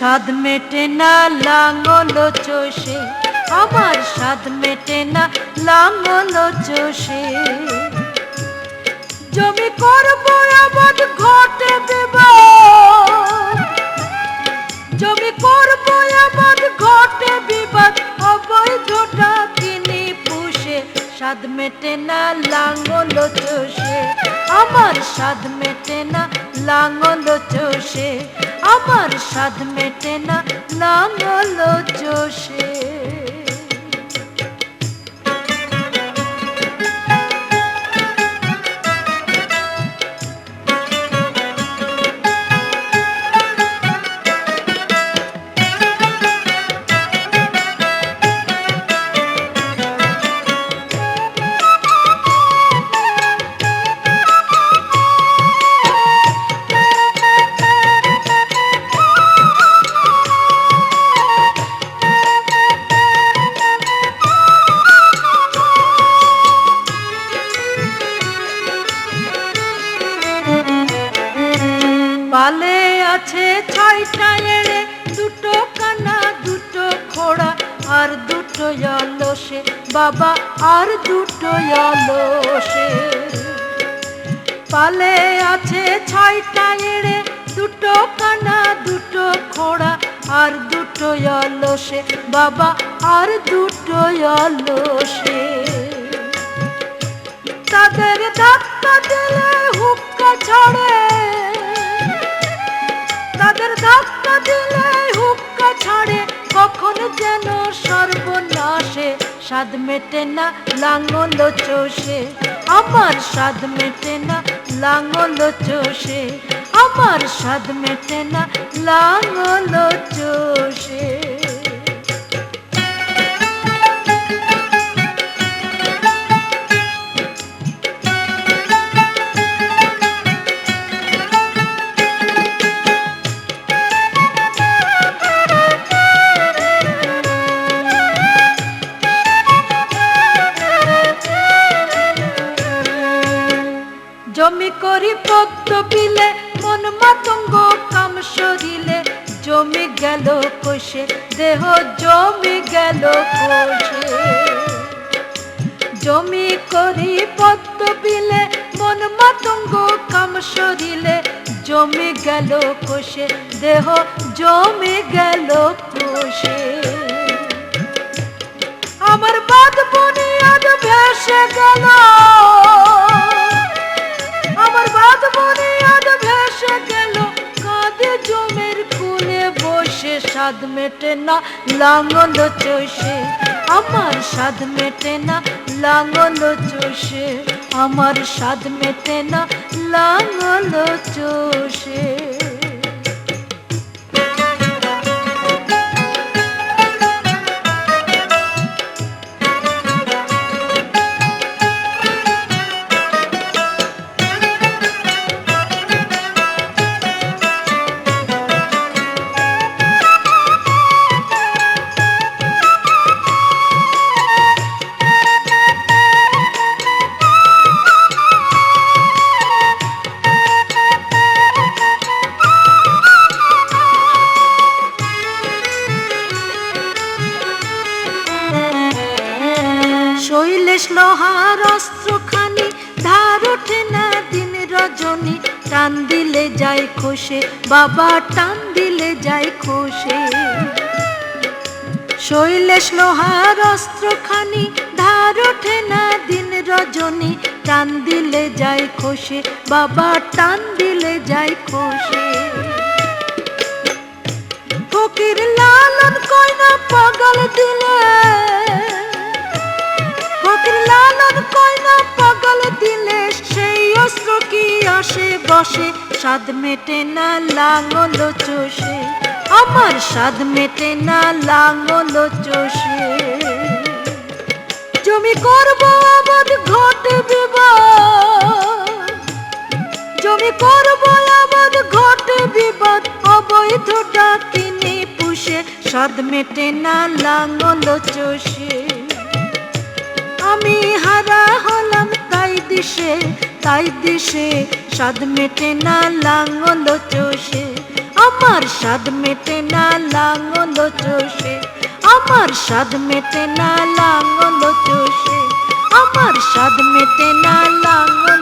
স্বাদ মেটে না লাঙল চষে আমার স্বাদ মেটে না লাঙল চষে। জমি করব স্বাদ মেটে না, লাঙল চষে। আমার স্বাদ মেটে না, লাঙল চষে। আমার স্বাদ মেটে না, লাঙল চষে। ছয়টা দুটো কানা, দুটো খোড়া আর দুটো অলসে। বাবা, আর দুটো অলসে। পালে আছে ছয়টা এড়ে, দুটো কানা, দুটো খোড়া আর দুটো অলসে। বাবা, আর দুটো অলসে। স্বাদ মেটে না, লাঙল চষে। আমার স্বাদ মেটে না, লাঙল চষে। আমার স্বাদ মেটে না, লাঙল চষে। করি পদ্ম বিলে মন মাতঙ্গ কাম সরিলে। জমি গেল কোষে দেহ জমি গেল কোষে জমি করি পদ্ম বিলে মন মাতঙ্গ কাম সরিলে। জমি গেল কোষে দেহ জমি গেল কোষে আমার বাদ স্বাদ মেটে না লাঙল চষে, আমার স্বাদ মেটে না লাঙল চষে, আমার স্বাদ মেটে না লাঙল চষে। লোহার অস্ত্রখানি, ধার ওঠে না দিন রজনী। টান দিলে যায় খসে, বাবা টান দিলে যায় খসে। শৈলেশ লোহার অস্ত্রখানি, ধার ওঠে না দিন রজনী। টান দিলে যায় খসে, বাবা টান দিলে যায় খসে। ফকির লালন কয়না পাগল দিলে। লালন কয়না পাগল দিলে সেই অস্ত্র কি আসে, বসে? স্বাদ মেটে না লাঙল চষে। আমার স্বাদ মেটে না লাঙল চষে। জমি করব আবাদ ঘটে বিবাদ জমি করব আবাদ ঘটে বিবাদ অবৈধটা কিনে পুষে। স্বাদ মেটে না লাঙল চষে। আমি হারা হলাম, তাই দিশে তাই দিশে। সাদ মেটে না লাঙল চষে। আমার সাদ মেটে না লাঙল চষে। আমার সাদ মেটে না লাঙল চষে। আমার সাদ মেটে না লাঙল